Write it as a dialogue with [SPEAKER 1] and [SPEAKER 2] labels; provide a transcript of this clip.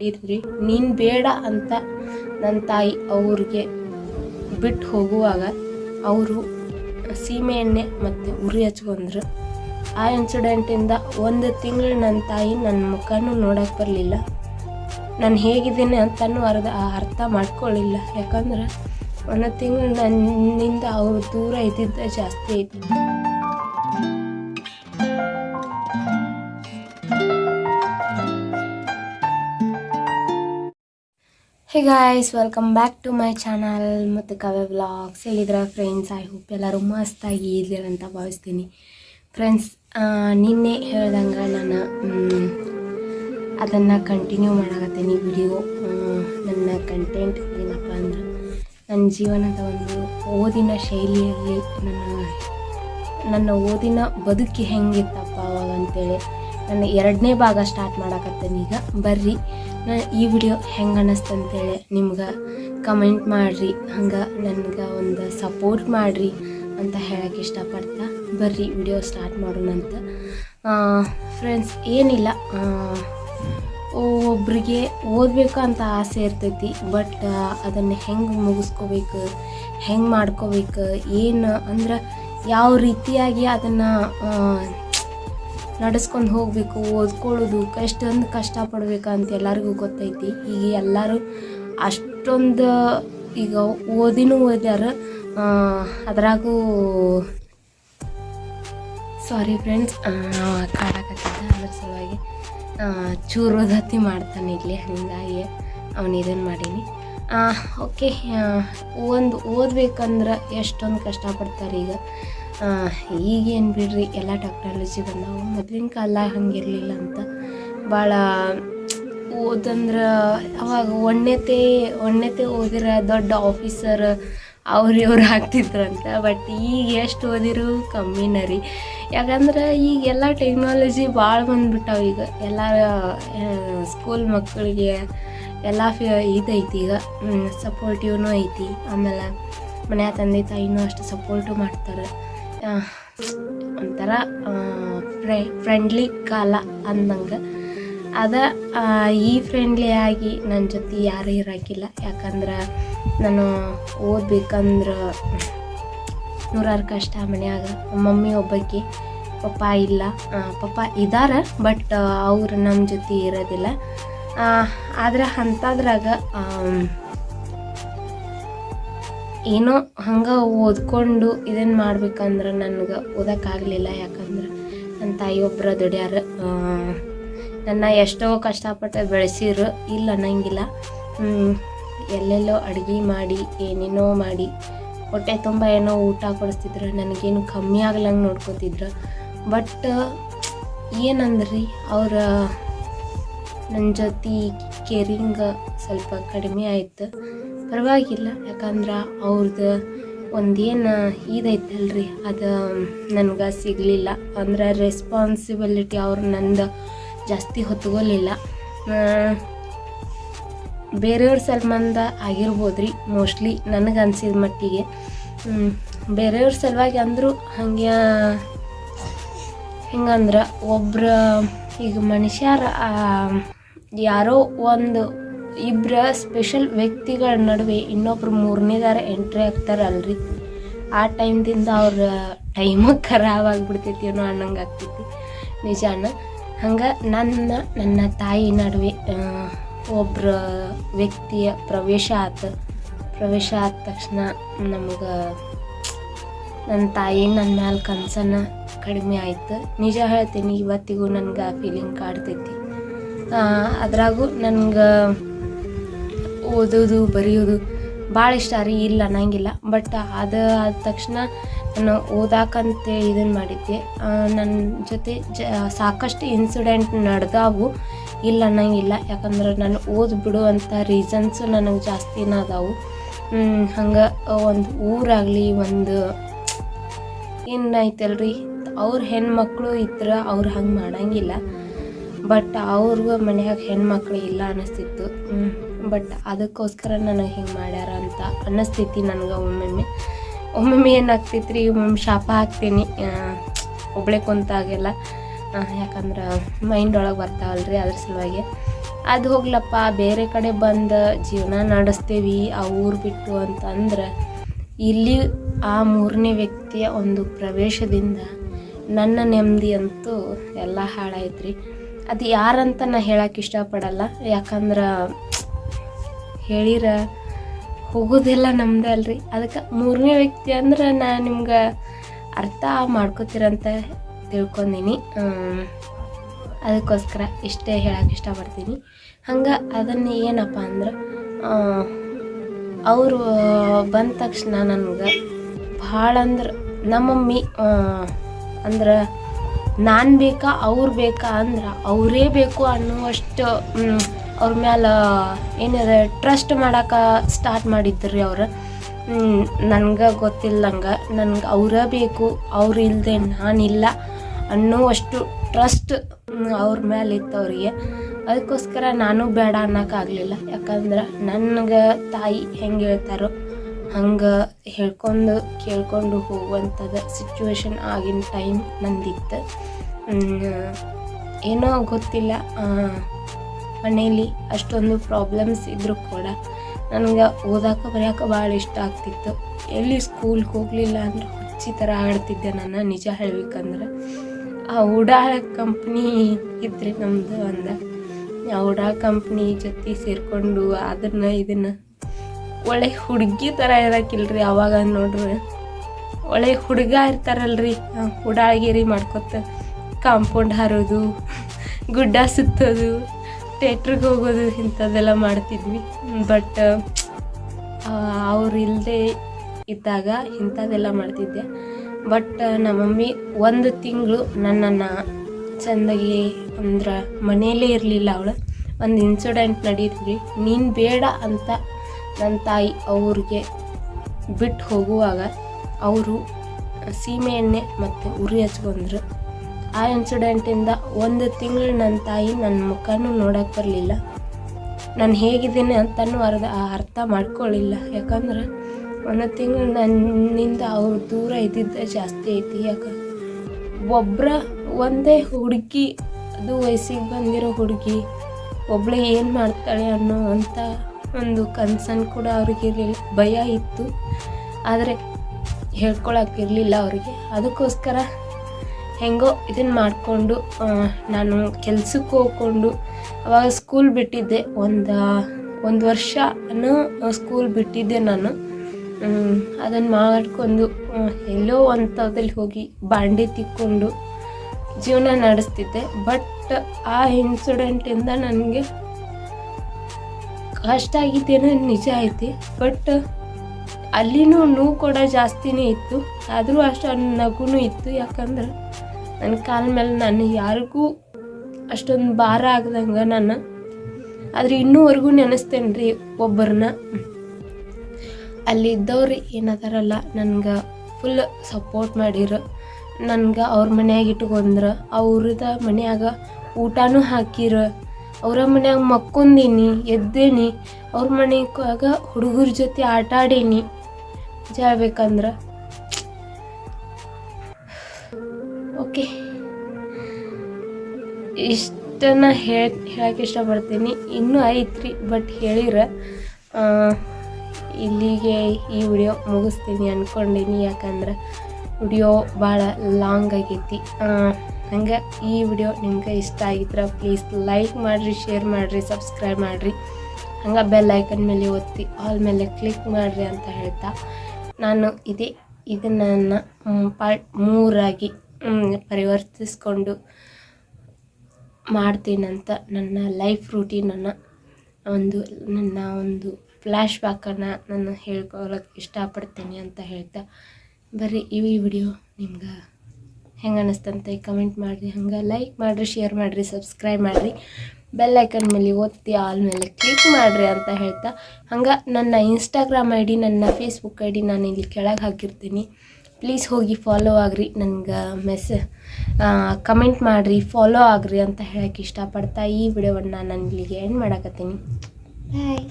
[SPEAKER 1] ಹಿಡಿದ್ರಿ ನೀನು ಬೇಡ ಅಂತ ನನ್ನ ತಾಯಿ ಅವ್ರಿಗೆ ಬಿಟ್ಟು ಹೋಗುವಾಗ ಅವರು ಸೀಮೆ ಎಣ್ಣೆ ಮತ್ತು ಉರಿ ಹಚ್ಕೊಂಡ್ರು. ಆ ಇನ್ಸಿಡೆಂಟಿಂದ ಒಂದು ತಿಂಗಳು ನನ್ನ ತಾಯಿ ನನ್ನ ಮುಖನೂ ನೋಡಕ್ಕೆ ಬರಲಿಲ್ಲ. ನಾನು ಹೇಗಿದ್ದೀನಿ ಅಂತಲೂ ಅರ್ಧ ಅರ್ಥ ಮಾಡ್ಕೊಳ್ಳಿಲ್ಲ ಯಾಕಂದ್ರೆ ಒಂದು ತಿಂಗಳು ನನ್ನಿಂದ ಅವರು ದೂರ ಇದ್ದಿದ್ದ ಜಾಸ್ತಿ ಐತಿ. Hey guys welcome back to my channel ಮತ್ತು ಕವೆ ವ್ಲಾಗ್ಸ್ ಹೇಳಿದ್ರೆ ಫ್ರೆಂಡ್ಸ್ ಐ ಹೋಪ್ ಎಲ್ಲರೂ ಮಸ್ತಾಗಿ ಇದ್ದೀರ ಅಂತ ಭಾವಿಸ್ತೀನಿ. ಫ್ರೆಂಡ್ಸ್ ನಿನ್ನೆ ಹೇಳ್ದಂಗೆ ನಾನು ಅದನ್ನು ಕಂಟಿನ್ಯೂ ಮಾಡಕತ್ತೀನಿ ವಿಡಿಯೋ ನನ್ನ ಕಂಟೆಂಟ್ ಏನಪ್ಪ ಅಂದ್ರೆ, ನನ್ನ ಜೀವನದ ಒಂದು ಓದಿನ ಶೈಲಿಯಲ್ಲಿ ನನ್ನ ನನ್ನ ಓದಿನ ಬದುಕಿ ಹೆಂಗಿತ್ತಪ್ಪ ಅವಾಗ ಅಂತೇಳಿ ನನ್ನ ಎರಡನೇ ಭಾಗ ಸ್ಟಾರ್ಟ್ ಮಾಡಕತ್ತೇನೆ ಈಗ. ಬರ್ರಿ ಈ ವಿಡಿಯೋ ಹೆಂಗೆ ಅನ್ನಿಸ್ತು ಅಂತೇಳಿ ನಿಮ್ಗೆ ಕಮೆಂಟ್ ಮಾಡಿರಿ, ಹಂಗೆ ನನಗೆ ಒಂದು ಸಪೋರ್ಟ್ ಮಾಡಿರಿ ಅಂತ ಹೇಳೋಕ್ಕೆ ಇಷ್ಟಪಡ್ತಾ ಬರ್ರಿ ವಿಡಿಯೋ ಸ್ಟಾರ್ಟ್ ಮಾಡೋಣಂತ ಫ್ರೆಂಡ್ಸ್ ಏನಿಲ್ಲ ಒಬ್ರಿಗೆ ಓದಬೇಕು ಅಂತ ಆಸೆ ಇರ್ತೈತಿ ಬಟ್ ಅದನ್ನು ಹೆಂಗೆ ಮುಗಿಸ್ಕೋಬೇಕು, ಹೆಂಗೆ ಮಾಡ್ಕೋಬೇಕು, ಏನು ಅಂದ್ರೆ ಯಾವ ರೀತಿಯಾಗಿ ಅದನ್ನು ನಡೆಸ್ಕೊಂಡು ಹೋಗಬೇಕು ಓದ್ಕೊಳ್ಳೋದು ಎಷ್ಟೊಂದು ಕಷ್ಟಪಡ್ಬೇಕಂತ ಎಲ್ಲರಿಗೂ ಗೊತ್ತೈತಿ. ಈಗ ಎಲ್ಲರೂ ಅಷ್ಟೊಂದು ಈಗ ಓದಿನೂ ಓದ್ಯಾರ. ಅದ್ರಾಗೂ ಸಾರಿ ಫ್ರೆಂಡ್ಸ್ ಕಾಡಕತ್ತಿದ್ದ. ಅದ್ರ ಸಲುವಾಗಿ ಆ, ಚೂರು ದತ್ತಿ ಮಾಡ್ತಾನೆ ಇಲ್ಲಿ ಹಂಗಾಗಿ ಅವನು ಇದನ್ನು ಮಾಡೀನಿ. ಓಕೆ ಒಂದು ಓದ್ಬೇಕಂದ್ರೆ ಎಷ್ಟೊಂದು ಕಷ್ಟಪಡ್ತಾರೆ ಈಗ. ಈಗೇನು ಬಿಡ್ರಿ, ಎಲ್ಲ ಟೆಕ್ನಾಲಜಿ ಬಂದಾವೆ. ಮೊದಲಿನ ಕಾಲ ಹಂಗಿರಲಿಲ್ಲ ಅಂತ. ಭಾಳ ಓದಂದ್ರೆ ಅವಾಗ ಒಣ್ಣೆತೆ ಒಣ್ಣೆತೆ ಓದಿರ ದೊಡ್ಡ ಆಫೀಸರ್ ಅವ್ರು ಇವ್ರು ಆಗ್ತಿದ್ರಂತ. ಬಟ್ ಈಗ ಎಷ್ಟು ಓದಿರು? ಕಮ್ಮಿನ ರೀ. ಯಾಕಂದ್ರೆ ಈಗ ಎಲ್ಲ ಟೆಕ್ನಾಲಜಿ ಭಾಳ ಬಂದ್ಬಿಟ್ಟಾವ ಈಗ. ಎಲ್ಲ ಸ್ಕೂಲ್ ಮಕ್ಕಳಿಗೆ ಎಲ್ಲ ಇದೈತಿ ಈಗ. ಸಪೋರ್ಟಿವ್ನೂ ಐತಿ. ಆಮೇಲೆ ಮನ್ಯಾಗ ತಂದೆ ತಾಯಿನೂ ಅಷ್ಟು ಸಪೋರ್ಟು ಮಾಡ್ತಾರೆ. ಒಂಥರ ಫ್ರೆ ಫ್ರೆಂಡ್ಲಿ ಕಾಲ ಅಂದಂಗೆ. ಅದ ಈ ಫ್ರೆಂಡ್ಲಿ ಆಗಿ ನನ್ನ ಜೊತೆ ಯಾರೂ ಇರೋಕ್ಕಿಲ್ಲ ಯಾಕಂದ್ರೆ ನಾನು ಓದ್ಬೇಕಂದ್ರೆ ನೂರಾರು ಕಷ್ಟ ಮನ್ಯಾಗ. ಮಮ್ಮಿ ಒಬ್ಬಕ್ಕೆ ಪಪ್ಪ ಇಲ್ಲ. ಪಪ್ಪ ಇದ್ದಾರೆ ಬಟ್ ಅವ್ರು ನಮ್ಮ ಜೊತೆ ಇರೋದಿಲ್ಲ. ಆದ್ರೆ ಅಂಥದ್ರಾಗ ಏನೋ ಹಂಗೆ ಓದ್ಕೊಂಡು ಇದನ್ನು ಮಾಡ್ಬೇಕಂದ್ರೆ ನನಗೆ ಓದೋಕ್ಕಾಗಲಿಲ್ಲ. ಯಾಕಂದ್ರೆ ನನ್ನ ತಾಯಿ ಒಬ್ಬರ ದುಡ್ಯಾರ ನನ್ನ ಎಷ್ಟೋ ಕಷ್ಟಪಟ್ಟು ಬೆಳೆಸಿರು, ಇಲ್ಲ ಅನ್ನಂಗಿಲ್ಲ. ಎಲ್ಲೆಲ್ಲೋ ಅಡುಗೆ ಮಾಡಿ, ಏನೇನೋ ಮಾಡಿ, ಹೊಟ್ಟೆ ತುಂಬ ಏನೋ ಊಟ ಕೊಡಿಸ್ತಿದ್ರು, ನನಗೇನು ಕಮ್ಮಿ ಆಗ್ಲಂಗೆ ನೋಡ್ಕೋತಿದ್ರು. ಬಟ್, ಏನಂದ್ರಿ, ಅವ್ರ ನನ್ನ ಜೊತೆ ಕೇರಿಂಗ್ ಸ್ವಲ್ಪ ಕಡಿಮೆ ಆಯ್ತು. ಪರವಾಗಿಲ್ಲ, ಯಾಕಂದ್ರೆ ಅವ್ರದ್ದು ಒಂದೇನು ಇದೈತಲ್ರಿ, ಅದು ನನಗೆ ಸಿಗಲಿಲ್ಲ. ಅಂದ್ರೆ ರೆಸ್ಪಾನ್ಸಿಬಿಲಿಟಿ ಅವ್ರು ನಂದು ಜಾಸ್ತಿ ಹೊತ್ಕೊಲಿಲ್ಲ ಬೇರೆಯವ್ರ ಸಂಬಂಧ ಆಗಿರ್ಬೋದು ರೀ ಮೋಸ್ಟ್ಲಿ ನನಗೆ ಅನ್ಸಿದ ಮಟ್ಟಿಗೆ. ಬೇರೆಯವ್ರ ಸಲುವಾಗಿ ಅಂದರೂ ಹಾಗೆ ಹೆಂಗಂದ್ರೆ ಒಬ್ರು ಈಗ ಮನುಷ್ಯರ ಯಾರೋ ಒಂದು ಇಬ್ಬರ ಸ್ಪೆಷಲ್ ವ್ಯಕ್ತಿಗಳ ನಡುವೆ ಇನ್ನೊಬ್ರು ಮೂರನೇದಾರ ಎಂಟ್ರಿ ಆಗ್ತಾರಲ್ರಿ. ಆ ಟೈಮ್ದಿಂದ ಅವ್ರ ಟೈಮ ಖರಾಬ್ ಆಗಿಬಿಡ್ತೈತಿ ಅನ್ನೋ ಅನ್ನಂಗೆ ಆಗ್ತೈತಿ. ನಿಜಾನ ಹಂಗೆ ನನ್ನ ನನ್ನ ತಾಯಿ ನಡುವೆ ಒಬ್ಬರ ವ್ಯಕ್ತಿಯ ಪ್ರವೇಶ ಆತು. ಪ್ರವೇಶ ಆದ ತಕ್ಷಣ ನಮಗೆ ನನ್ನ ತಾಯಿ ನನ್ನ ಮ್ಯಾಲೆ ಕನಸನ್ನು ಕಡಿಮೆ ಆಯ್ತು. ನಿಜ ಹೇಳ್ತೀನಿ, ಇವತ್ತಿಗೂ ನನಗೆ ಆ ಫೀಲಿಂಗ್ ಕಾಡ್ತೈತಿ. ಅದ್ರಾಗೂ ನನ್ಗೆ ಓದೋದು, ಬರೆಯೋದು ಭಾಳ ಇಷ್ಟ ರೀ, ಇಲ್ಲ, ಅನ್ನಂಗಿಲ್ಲ. ಬಟ್ ಅದು ಆದ ತಕ್ಷಣ ನಾನು ಓದಾಕಂತೆ ಇದನ್ನು ಮಾಡಿದ್ದೆ. ನನ್ನ ಜೊತೆ ಜ, ಸಾಕಷ್ಟು ಇನ್ಸಿಡೆಂಟ್ ನಡೆದಾವು, ಇಲ್ಲ, ಅನ್ನಂಗಿಲ್ಲ. ಯಾಕಂದ್ರೆ ನಾನು ಓದ್ ಬಿಡುವಂಥ ರೀಸನ್ಸು ನನಗೆ ಜಾಸ್ತಿನ ಅದಾವು ಹಂಗೆ ಒಂದು ಊರಾಗಲಿ, ಒಂದು ಏನಾಯ್ತಲ್ರಿ ಅವ್ರ ಹೆಣ್ಮಕ್ಳು ಇದ್ರೆ ಅವ್ರು ಹಂಗೆ ಮಾಡಂಗಿಲ್ಲ. ಬಟ್ ಅವ್ರಿಗೂ ಮನ್ಯಾಗ ಹೆಣ್ಮಕ್ಳು ಇಲ್ಲ ಅನ್ನಿಸ್ತಿತ್ತು. ಬಟ್ ಅದಕ್ಕೋಸ್ಕರ ನನಗೆ ಹಿಂಗೆ ಮಾಡ್ಯಾರ ಅಂತ ಅನ್ನಿಸ್ತೈತಿ ನನಗೆ ಒಮ್ಮೊಮ್ಮೆ. ಒಮ್ಮೊಮ್ಮೆ ಏನಾಗ್ತೈತಿ ರೀ ಒಮ್ಮೊಮ್ಮೆ ಶಾಪ ಹಾಕ್ತೀನಿ. ಒಬ್ಳೆ ಕುಂತಾಗೆಲ್ಲ. ಯಾಕಂದ್ರೆ ಮೈಂಡ್ ಒಳಗೆ ಬರ್ತಾವಲ್ರಿ ಅದ್ರ ಸಲುವಾಗಿ. ಅದು ಹೋಗ್ಲಪ್ಪ, ಬೇರೆ ಕಡೆ ಬಂದು ಜೀವನ ನಡೆಸ್ತೀವಿ, ಆ ಊರು ಬಿಟ್ಟು ಅಂತಂದ್ರೆ ಇಲ್ಲಿ ಆ ಮೂರನೇ ವ್ಯಕ್ತಿಯ ಒಂದು ಪ್ರವೇಶದಿಂದ ನನ್ನ ನೆಮ್ಮದಿ ಅಂತೂ ಎಲ್ಲ ಹಾಳಾಯ್ತು ಅದು ಯಾರಂತ ನಾ ಹೇಳಕ್ಕೆ ಇಷ್ಟಪಡಲ್ಲ. ಯಾಕಂದ್ರೆ ಹೇಳಿರ ಹೋಗೋದೆಲ್ಲ ನಮ್ದೇ ಅಲ್ರಿ. ಅದಕ್ಕೆ ಮೂರನೇ ವ್ಯಕ್ತಿ ಅಂದ್ರೆ ನಾ ನಿಮ್ಗೆ ಅರ್ಥ ಮಾಡ್ಕೋತೀರಂತ ತಿಳ್ಕೊಂಡೀನಿ. ಅದಕ್ಕೋಸ್ಕರ ಇಷ್ಟೇ ಹೇಳಕ್ಕೆ ಇಷ್ಟಪಡ್ತೀನಿ. ಹಂಗೆ ಅದನ್ನು ಏನಪ್ಪ ಅಂದ್ರೆ ಅವರು ಬಂದ ತಕ್ಷಣ ನನಗೆ ಭಾಳ ಅಂದ್ರೆ ನಮ್ಮ ಮಮ್ಮಿ ಅಂದ್ರೆ ನಾನು ಬೇಕಾ, ಅವ್ರು ಬೇಕಾ ಅಂದ್ರೆ ಅವರೇ ಬೇಕು ಅನ್ನುವಷ್ಟು ಅವ್ರ ಮ್ಯಾಲ ಏನಾರ ಟ್ರಸ್ಟ್ ಮಾಡಕ್ಕೆ ಸ್ಟಾರ್ಟ್ ಮಾಡಿದ್ರಿ ಅವ್ರು. ನನಗೆ ಗೊತ್ತಿಲ್ಲಂಗೆ, ನನ್ಗೆ ಅವರೇ ಬೇಕು, ಅವ್ರು ಇಲ್ಲದೆ ನಾನಿಲ್ಲ ಅನ್ನುವಷ್ಟು ಟ್ರಸ್ಟ್ ಅವ್ರ ಮೇಲೆ ಇತ್ತು ಅವರಿಗೆ ಅದಕ್ಕೋಸ್ಕರ ನಾನು ಬೇಡ ಅನ್ನೋಕ್ಕಾಗಲಿಲ್ಲ ಯಾಕಂದ್ರೆ ನನಗೆ ತಾಯಿ ಹೆಂಗೆ ಹೇಳ್ತಾರೋ ಹಂಗೆ ಹೇಳ್ಕೊಂಡು ಕೇಳ್ಕೊಂಡು ಹೋಗುವಂಥದ್ದು ಸಿಚುವೇಶನ್ ಆಗಿನ ಟೈಮ್ ನಂದಿತ್ತು. ಏನೋ ಗೊತ್ತಿಲ್ಲ. ಮನೇಲಿ ಅಷ್ಟೊಂದು ಪ್ರಾಬ್ಲಮ್ಸ್ ಇದ್ದರೂ ಕೂಡ ನನಗೆ ಓದಾಕ ಬರೆಯೋಕೆ ಭಾಳ ಇಷ್ಟ ಆಗ್ತಿತ್ತು. ಎಲ್ಲಿ ಸ್ಕೂಲ್ಗೆ ಹೋಗಲಿಲ್ಲ ಅಂದ್ರೆ ಹುಚ್ಚಿ ಥರ ಆಡ್ತಿದ್ದೆ ನಾನು ನಿಜ ಹೇಳ್ಬೇಕಂದ್ರೆ. ಆ ಉಡಾಳ ಕಂಪ್ನಿ ಇದ್ರಿ ನಮ್ಮದು ಅಂದ. ಆ ಉಡಾಳ ಕಂಪ್ನಿ ಜೊತೆ ಸೇರಿಕೊಂಡು ಅದನ್ನು ಇದನ್ನು ಒಳ್ಳೆ ಹುಡುಗಿ ಥರ ಇರೋಕ್ಕಿಲ್ರಿ ಅವಾಗ ನೋಡ್ರಿ. ಒಳ್ಳೆ ಹುಡುಗ ಇರ್ತಾರಲ್ರಿ. ಉಡಾಳ್ಗಿರಿ ಮಾಡ್ಕೊತ ಕಾಂಪೌಂಡ್ ಹಾರೋದು, ಗುಡ್ಡ ಸುತ್ತೋದು ಥೇಟ್ರಿಗೆ ಹೋಗೋದು ಇಂಥದ್ದೆಲ್ಲ ಮಾಡ್ತಿದ್ವಿ. ಬಟ್ ಅವ್ರು ಇಲ್ಲದೆ ಇದ್ದಾಗ ಇಂಥದ್ದೆಲ್ಲ ಮಾಡ್ತಿದ್ದೆ. ಬಟ್ ನಮ್ಮ ಮಮ್ಮಿ ಒಂದು ತಿಂಗಳು ನನ್ನನ್ನು ಚೆಂದಾಗಿ ಅಂದ್ರೆ ಮನೆಯಲ್ಲೇ ಇರಲಿಲ್ಲ ಅವಳು. ಒಂದು ಇನ್ಸಿಡೆಂಟ್ ನಡೀತೀವಿ ನೀನು ಬೇಡ ಅಂತ ನನ್ನ ತಾಯಿ ಅವ್ರಿಗೆ ಬಿಟ್ಟು ಹೋಗುವಾಗ ಅವರು ಸೀಮೆ ಎಣ್ಣೆ ಮತ್ತು ಉರಿ ಹಚ್ಕೊಂಡ್ರು ಆ ಇನ್ಸಿಡೆಂಟಿಂದ ಒಂದು ತಿಂಗಳು ನನ್ನ ತಾಯಿ ನನ್ನ ಮುಖನೂ ನೋಡಕ್ಕೆ ಬರಲಿಲ್ಲ. ನಾನು ಹೇಗಿದ್ದೀನಿ ಅಂತಲೂ ಅರ್ಧ ಅರ್ಥ ಮಾಡ್ಕೊಳ್ಳಿಲ್ಲ ಯಾಕಂದ್ರೆ ಒಂದು ತಿಂಗಳು ನನ್ನಿಂದ ಅವ್ರು ದೂರ ಇದ್ದಿದ್ದೆ ಜಾಸ್ತಿ ಐತಿ. ಯಾಕಂದ್ರೆ ಒಬ್ಬರ ಒಂದೇ ಹುಡುಗಿ, ಅದು ವಯಸ್ಸಿಗೆ ಬಂದಿರೋ ಹುಡುಗಿ ಒಬ್ಬಳು ಏನು ಮಾಡ್ತಾಳೆ ಅನ್ನೋ ಅಂಥ ಒಂದು ಕನ್ಸನ್ ಕೂಡ ಅವ್ರಿಗೆ ಇರಲಿಲ್ಲ. ಭಯ ಇತ್ತು. ಆದರೆ ಹೇಳ್ಕೊಳಕ್ಕಿರಲಿಲ್ಲ ಅವರಿಗೆ. ಅದಕ್ಕೋಸ್ಕರ ಹೆಂಗೋ ಇದನ್ನು ಮಾಡಿಕೊಂಡು ನಾನು ಕೆಲಸಕ್ಕೆ ಹೋಗ್ಕೊಂಡು ಅವಾಗ ಸ್ಕೂಲ್ ಬಿಟ್ಟಿದ್ದೆ. ಒಂದು ಒಂದು ವರ್ಷನೂ ಸ್ಕೂಲ್ ಬಿಟ್ಟಿದ್ದೆ ನಾನು. ಅದನ್ನು ಮಾಡ್ಕೊಂಡು ಎಲ್ಲೋ ಅಂಥದ್ರಲ್ಲಿ ಹೋಗಿ ಬಾಂಡೆ ತಿಕ್ಕೊಂಡು ಜೀವನ ನಡೆಸ್ತಿದ್ದೆ. ಬಟ್ ಆ ಇನ್ಸಿಡೆಂಟಿಂದ ನನಗೆ ಕಷ್ಟ ಆಗಿದ್ದೇನೋ ನಿಜ ಐತಿ. ಬಟ್ ಅಲ್ಲಿನೂ ನೋವು ಕೂಡ ಜಾಸ್ತಿನೇ ಇತ್ತು. ಆದರೂ ಅಷ್ಟು ನಗುನೂ ಇತ್ತು. ಯಾಕಂದ್ರೆ ನನ್ನ ಕಾಲ ಮೇಲೆ ನಾನು ಯಾರಿಗೂ ಅಷ್ಟೊಂದು ಭಾರ ಆಗ್ದಂಗೆ ನಾನು. ಆದರೆ ಇನ್ನೂವರೆಗೂ ನೆನೆಸ್ತೇನೆ ರೀ ಒಬ್ಬರನ್ನ. ಅಲ್ಲಿದ್ದವ್ರು ಏನದಾರಲ್ಲ, ನನ್ಗೆ ಫುಲ್ ಸಪೋರ್ಟ್ ಮಾಡಿರು. ನನ್ಗೆ ಅವ್ರ ಮನ್ಯಾಗ ಇಟ್ಕೊಂಡ್ರ. ಅವ್ರದ ಮನೆಯಾಗ ಊಟನೂ ಹಾಕಿರ. ಅವರ ಮನ್ಯಾಗ ಮಕ್ಕೊಂದೀನಿ, ಎದ್ದೇನಿ. ಅವ್ರ ಮನೆಯಾಗ ಹುಡುಗರ ಜೊತೆ ಆಟ ಆಡೇನಿ. ಹೇಳ್ಬೇಕಂದ್ರೆ ಓಕೆ. ಇಷ್ಟನ್ನ ಹೇಳ ಹೇಳಕ್ಕೆ ಇಷ್ಟಪಡ್ತೀನಿ ಇನ್ನೂ ಐತ್ರಿ, ಬಟ್ ಹೇಳಿರ. ಇಲ್ಲಿಗೆ ಈ ವಿಡಿಯೋ ಮುಗಿಸ್ತೀನಿ ಅಂದ್ಕೊಂಡೀನಿ ಯಾಕಂದ್ರೆ ವಿಡಿಯೋ ಭಾಳ ಲಾಂಗ್ ಆಗೈತಿ. ಹಂಗೆ ಈ ವಿಡಿಯೋ ನಿಮ್ಗೆ ಇಷ್ಟ ಆಗಿದ್ರೆ ಪ್ಲೀಸ್ ಲೈಕ್ ಮಾಡಿರಿ ಶೇರ್ ಮಾಡಿರಿ ಸಬ್ಸ್ಕ್ರೈಬ್ ಮಾಡಿರಿ. ಹಂಗೆ ಬೆಲ್ ಐಕನ್ ಮೇಲೆ ಒತ್ತಿ ಆಲ್ ಮೇಲೆ ಕ್ಲಿಕ್ ಮಾಡಿರಿ ಅಂತ ಹೇಳ್ತಾ ನಾನು ಇದೇ ಇದನ್ನ ಪಾರ್ಟ್ ಮೂರಾಗಿ ಪರಿವರ್ತಿಸ್ಕೊಂಡು ಮಾಡ್ತೀನಂತ ನನ್ನ ಲೈಫ್ ರೂಟೀನನ್ನು ಒಂದು ನನ್ನ ಒಂದು ಫ್ಲ್ಯಾಶ್ ಬ್ಯಾಕನ್ನು ನಾನು ಹೇಳ್ಕೊಳಕ್ಕೆ ಇಷ್ಟಪಡ್ತೀನಿ ಅಂತ ಹೇಳ್ತಾ. ಬರ್ರಿ, ಈ ವಿಡಿಯೋ ನಿಮ್ಗೆ ಹೆಂಗೆ ಅನ್ನಿಸ್ತಂತ ಕಮೆಂಟ್ ಮಾಡಿರಿ. ಹಂಗೆ ಲೈಕ್ ಮಾಡಿರಿ ಶೇರ್ ಮಾಡಿರಿ ಸಬ್ಸ್ಕ್ರೈಬ್ ಮಾಡಿರಿ. ಬೆಲ್ ಐಕನ್ ಮೇಲೆ ಒತ್ತಿ ಆಲ್ ಮೇಲೆ ಕ್ಲಿಕ್ ಮಾಡಿರಿ ಅಂತ ಹೇಳ್ತಾ. ಹಂಗೆ ನನ್ನ ಇನ್ಸ್ಟಾಗ್ರಾಮ್ ಐ ನನ್ನ ಫೇಸ್ಬುಕ್ ಐ ನಾನು ಇಲ್ಲಿ ಕೆಳಗೆ ಹಾಕಿರ್ತೀನಿ. ಪ್ಲೀಸ್ ಹೋಗಿ ಫಾಲೋ ಆಗ್ರಿ ನನಗೆ ಮೆಸ್ ಕಮೆಂಟ್ ಮಾಡಿರಿ ಫಾಲೋ ಆಗ್ರಿ ಅಂತ ಹೇಳಕ್ಕೆ ಇಷ್ಟಪಡ್ತಾ ಈ ವಿಡಿಯೋವನ್ನು ನಾನು ಇಲ್ಲಿಗೆ ಎಂಡ್ ಮಾಡಕತ್ತೀನಿ. ಬಾಯ್